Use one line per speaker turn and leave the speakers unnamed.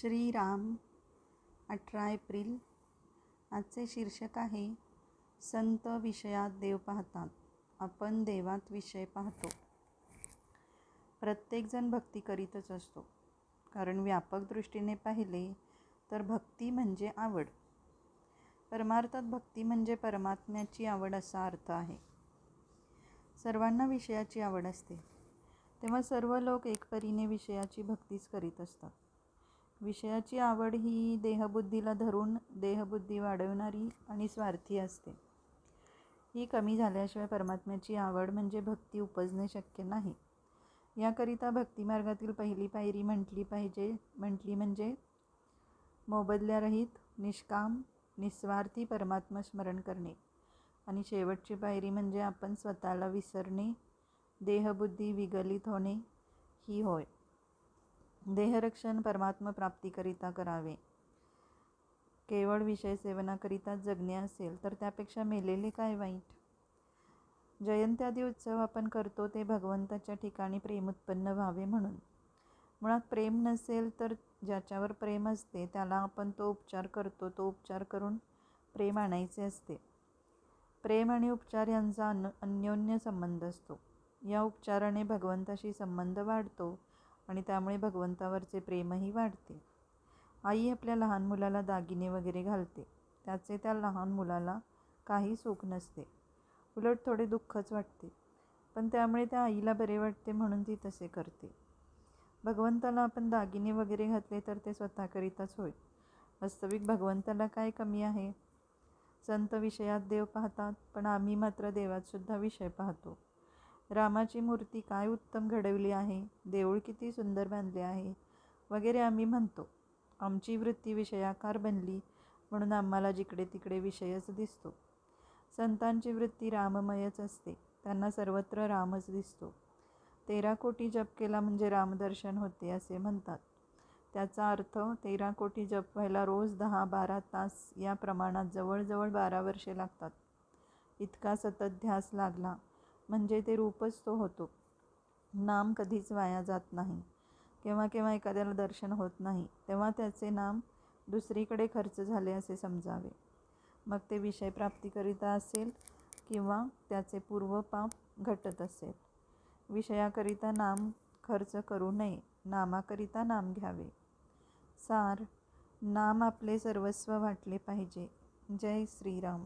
श्रीराम अठरा एप्रिल. आजचे शीर्षक आहे संत विषयात देव पाहतात आपण देवात विषय पाहतो. प्रत्येकजण भक्ती करीतच असतो. कारण व्यापक दृष्टीने पाहिले तर भक्ती म्हणजे आवड. परमार्थात भक्ती म्हणजे परमात्म्याची आवड असा अर्थ आहे. सर्वांना विषयाची आवड असते. तेव्हा सर्व लोक एकपरीने विषयाची भक्तीच करीत असतात. विषयाची आवड ही देहबुद्धीला धरून देहबुद्धी वाढवणारी आणि स्वार्थी असते. ही कमी झाल्याशिवाय परमात्म्याची आवड म्हणजे भक्ती उपजणे शक्य नाही. याकरिता भक्तिमार्गातील पहिली पायरी म्हटली पाहिजे म्हटली म्हणजे मोबदल्यारहित निष्काम निस्वार्थी परमात्मा स्मरण करणे. आणि शेवटची पायरी म्हणजे आपण स्वतःला विसरणे देहबुद्धी विगलित होणे ही होय. देहरक्षण परमात्मप्राप्तीकरिता करावे. केवळ विषय सेवनाकरिता जगणे असेल तर त्यापेक्षा मेलेले काय वाईट? जयंत्यादी उत्सव आपण करतो ते भगवंताच्या ठिकाणी प्रेम उत्पन्न व्हावे म्हणून. मुळात प्रेम नसेल तर ज्याच्यावर प्रेम असते त्याला आपण तो उपचार करतो तो उपचार करून प्रेम आणायचे असते. प्रेम आणि उपचार यांचा अन अन्योन्य संबंध असतो. या उपचाराने भगवंताशी संबंध वाढतो आणि त्यामुळे भगवंतावरचे प्रेमही वाढते. आई आपल्या लहान मुलाला दागिने वगैरे घालते. त्याचे त्या लहान मुलाला काही सुख नसते. उलट थोडे दुःखच वाटते. पण त्यामुळे त्या आईला बरे वाटते म्हणून ती तसे करते. भगवंताला आपण दागिने वगैरे घातले तर ते स्वतःकरिताच होय. वास्तविक भगवंताला काय कमी आहे? संत विषयात देव पाहतात पण आम्ही मात्र देवातसुद्धा विषय पाहतो. रामाची मूर्ती काय उत्तम घडवली आहे? देऊळ किती सुंदर बांधले आहे? वगैरे आम्ही म्हणतो. आमची वृत्ती विषयाकार बनली म्हणून आम्हाला जिकडे तिकडे विषयच दिसतो. संतांची वृत्ती राममयच असते. त्यांना सर्वत्र रामच दिसतो. तेरा कोटी जप केला म्हणजे रामदर्शन होते असे म्हणतात. त्याचा अर्थ तेरा कोटी जप व्हायला रोज दहा बारा तास या प्रमाणात जवळजवळ बारा वर्षे लागतात. इतका सतत ध्यास लागला. म्हणजे ते रूपच तो होतो. नाम कधीच वाया जात नाही. केव्हा केव्हा एखाद्याला दर्शन होत नाही तेव्हा त्याचे नाम दुसरीकडे खर्च झाले असे समजावे. मग ते विषयप्राप्तीकरिता असेल किंवा त्याचे पूर्वपाप घटत असेल. विषयाकरिता नाम खर्च करू नये नामाकरिता नाम घ्यावे. सार नाम आपले सर्वस्व वाटले पाहिजे. जय श्रीराम.